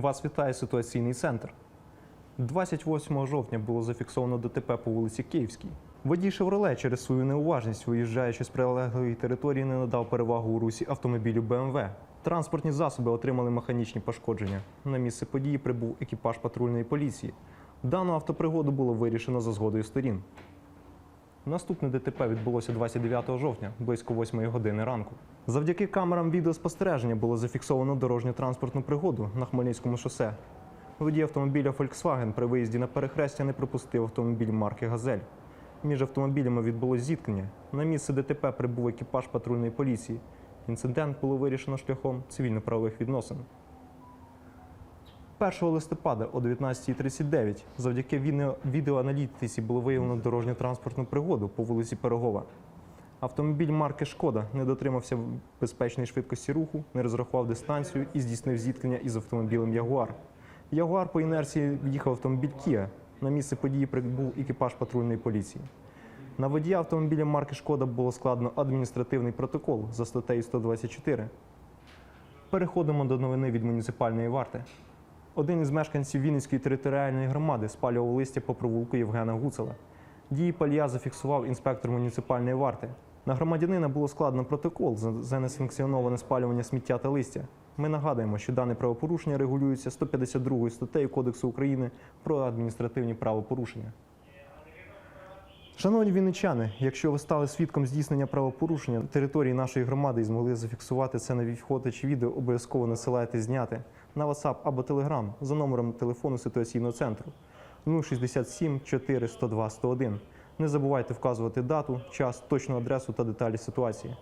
Вас вітає ситуаційний центр. 28 жовтня було зафіксовано ДТП по вулиці Київській. Водій «Шевроле» через свою неуважність, виїжджаючи з прилеглої території, не надав перевагу у русі автомобілю БМВ. Транспортні засоби отримали механічні пошкодження. На місце події прибув екіпаж патрульної поліції. Дану автопригоду було вирішено за згодою сторін. Наступне ДТП відбулося 29 жовтня, близько 8 години ранку. Завдяки камерам відеоспостереження було зафіксовано дорожньо-транспортну пригоду на Хмельницькому шосе. Водій автомобіля Volkswagen при виїзді на перехрестя не пропустив автомобіль марки Газель. Між автомобілями відбулось зіткнення. На місце ДТП прибув екіпаж патрульної поліції. Інцидент було вирішено шляхом цивільно-правових відносин. 1 листопада о 19.39 завдяки відеоаналітиці було виявлено дорожньо-транспортну пригоду по вулиці Пирогова. Автомобіль марки Шкода не дотримався безпечної швидкості руху, не розрахував дистанцію і здійснив зіткнення із автомобілем Ягуар. Ягуар по інерції в'їхав автомобіль Кія. На місце події прибув екіпаж патрульної поліції. На водія автомобіля марки Шкода було складено адміністративний протокол за статтею 124. Переходимо до новини від муніципальної варти. Один із мешканців Вінницької територіальної громади спалював листя по провулку Євгена Гуцела. Дії палія зафіксував інспектор муніципальної варти. На громадянина було складено протокол за- несанкціоноване спалювання сміття та листя. Ми нагадуємо, що дане правопорушення регулюється 152 статтею Кодексу України про адміністративні правопорушення. Шановні вінничани, якщо ви стали свідком здійснення правопорушення на території нашої громади і змогли зафіксувати це на фото чи відео, обов'язково насилайте зняти на WhatsApp або Telegram за номером телефону ситуаційного центру 067 4 102 101. Не забувайте вказувати дату, час, точну адресу та деталі ситуації.